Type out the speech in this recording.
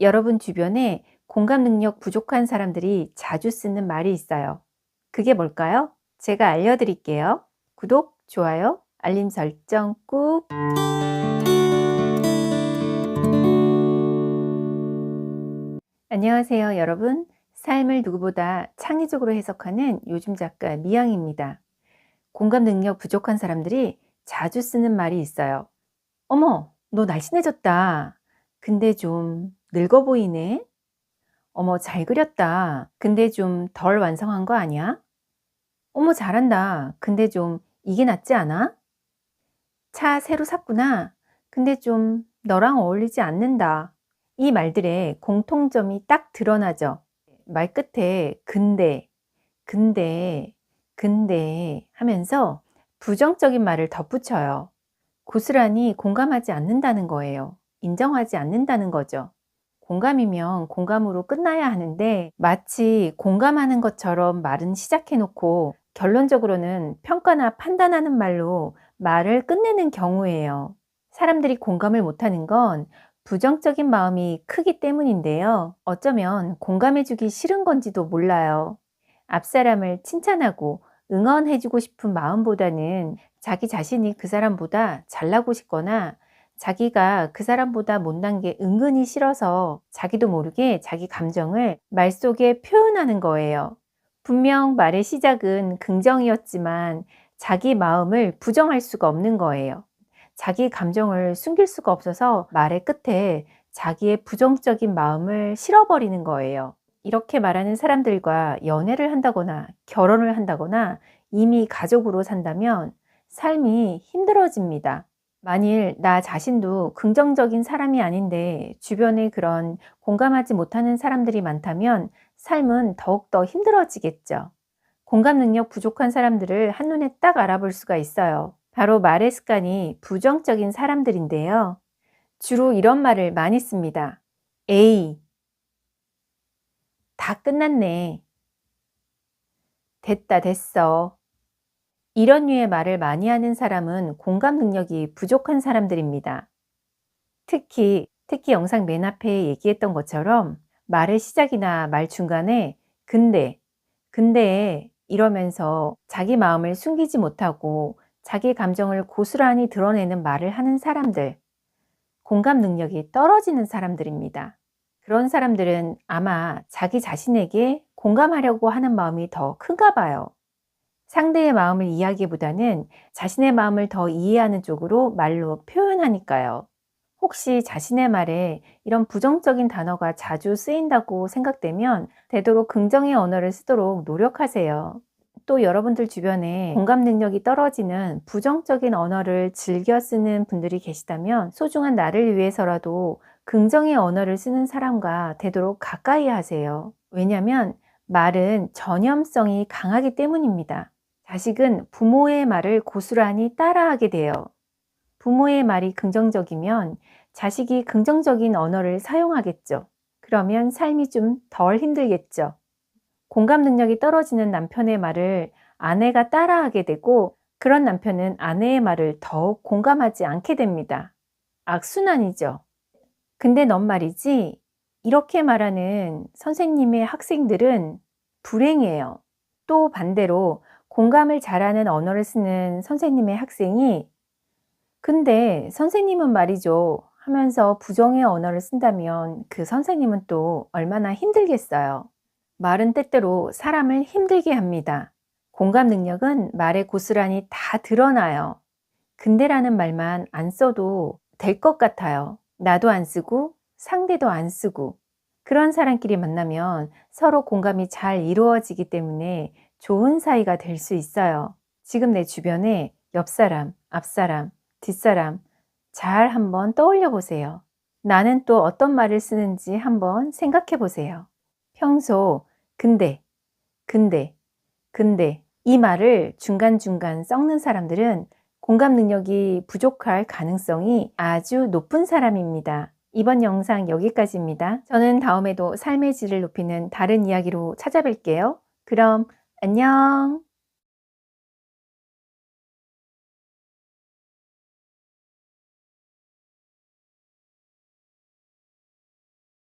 여러분 주변에 공감 능력 부족한 사람들이 자주 쓰는 말이 있어요. 그게 뭘까요? 제가 알려드릴게요. 구독, 좋아요, 알림 설정 꾹. 안녕하세요, 여러분. 삶을 누구보다 창의적으로 해석하는 요즘 작가 미영입니다. 공감 능력 부족한 사람들이 자주 쓰는 말이 있어요. 어머, 너 날씬해졌다. 근데 좀 늙어 보이네? 어머, 잘 그렸다. 근데 좀 덜 완성한 거 아니야? 어머, 잘한다. 근데 좀 이게 낫지 않아? 차 새로 샀구나. 근데 좀 너랑 어울리지 않는다. 이 말들의 공통점이 딱 드러나죠. 말 끝에 근데, 근데, 근데 하면서 부정적인 말을 덧붙여요. 고스란히 공감하지 않는다는 거예요. 인정하지 않는다는 거죠. 공감이면 공감으로 끝나야 하는데 마치 공감하는 것처럼 말은 시작해놓고 결론적으로는 평가나 판단하는 말로 말을 끝내는 경우예요. 사람들이 공감을 못하는 건 부정적인 마음이 크기 때문인데요. 어쩌면 공감해주기 싫은 건지도 몰라요. 앞 사람을 칭찬하고 응원해주고 싶은 마음보다는 자기 자신이 그 사람보다 잘나고 싶거나 자기가 그 사람보다 못난 게 은근히 싫어서 자기도 모르게 자기 감정을 말 속에 표현하는 거예요. 분명 말의 시작은 긍정이었지만 자기 마음을 부정할 수가 없는 거예요. 자기 감정을 숨길 수가 없어서 말의 끝에 자기의 부정적인 마음을 실어버리는 거예요. 이렇게 말하는 사람들과 연애를 한다거나 결혼을 한다거나 이미 가족으로 산다면 삶이 힘들어집니다. 만일 나 자신도 긍정적인 사람이 아닌데 주변에 그런 공감하지 못하는 사람들이 많다면 삶은 더욱더 힘들어지겠죠. 공감 능력 부족한 사람들을 한눈에 딱 알아볼 수가 있어요. 바로 말의 습관이 부정적인 사람들인데요. 주로 이런 말을 많이 씁니다. 에이, 다 끝났네. 됐다, 됐어. 이런 류의 말을 많이 하는 사람은 공감 능력이 부족한 사람들입니다. 특히, 특히 영상 맨 앞에 얘기했던 것처럼 말의 시작이나 말 중간에 근데, 근데 이러면서 자기 마음을 숨기지 못하고 자기 감정을 고스란히 드러내는 말을 하는 사람들, 공감 능력이 떨어지는 사람들입니다. 그런 사람들은 아마 자기 자신에게 공감하려고 하는 마음이 더 큰가 봐요. 상대의 마음을 이해하기보다는 자신의 마음을 더 이해하는 쪽으로 말로 표현하니까요. 혹시 자신의 말에 이런 부정적인 단어가 자주 쓰인다고 생각되면 되도록 긍정의 언어를 쓰도록 노력하세요. 또 여러분들 주변에 공감 능력이 떨어지는 부정적인 언어를 즐겨 쓰는 분들이 계시다면 소중한 나를 위해서라도 긍정의 언어를 쓰는 사람과 되도록 가까이 하세요. 왜냐하면 말은 전염성이 강하기 때문입니다. 자식은 부모의 말을 고스란히 따라하게 돼요. 부모의 말이 긍정적이면 자식이 긍정적인 언어를 사용하겠죠. 그러면 삶이 좀 덜 힘들겠죠. 공감 능력이 떨어지는 남편의 말을 아내가 따라하게 되고 그런 남편은 아내의 말을 더욱 공감하지 않게 됩니다. 악순환이죠. 근데 넌 말이지, 이렇게 말하는 선생님의 학생들은 불행해요. 또 반대로 공감을 잘하는 언어를 쓰는 선생님의 학생이 근데 선생님은 말이죠 하면서 부정의 언어를 쓴다면 그 선생님은 또 얼마나 힘들겠어요. 말은 때때로 사람을 힘들게 합니다. 공감 능력은 말에 고스란히 다 드러나요. 근데라는 말만 안 써도 될 것 같아요. 나도 안 쓰고 상대도 안 쓰고 그런 사람끼리 만나면 서로 공감이 잘 이루어지기 때문에 좋은 사이가 될 수 있어요. 지금 내 주변에 옆 사람, 앞 사람, 뒷 사람 잘 한번 떠올려 보세요. 나는 또 어떤 말을 쓰는지 한번 생각해 보세요. 평소 근데, 근데, 근데 이 말을 중간중간 썩는 사람들은 공감 능력이 부족할 가능성이 아주 높은 사람입니다. 이번 영상 여기까지입니다. 저는 다음에도 삶의 질을 높이는 다른 이야기로 찾아뵐게요. 그럼 안녕.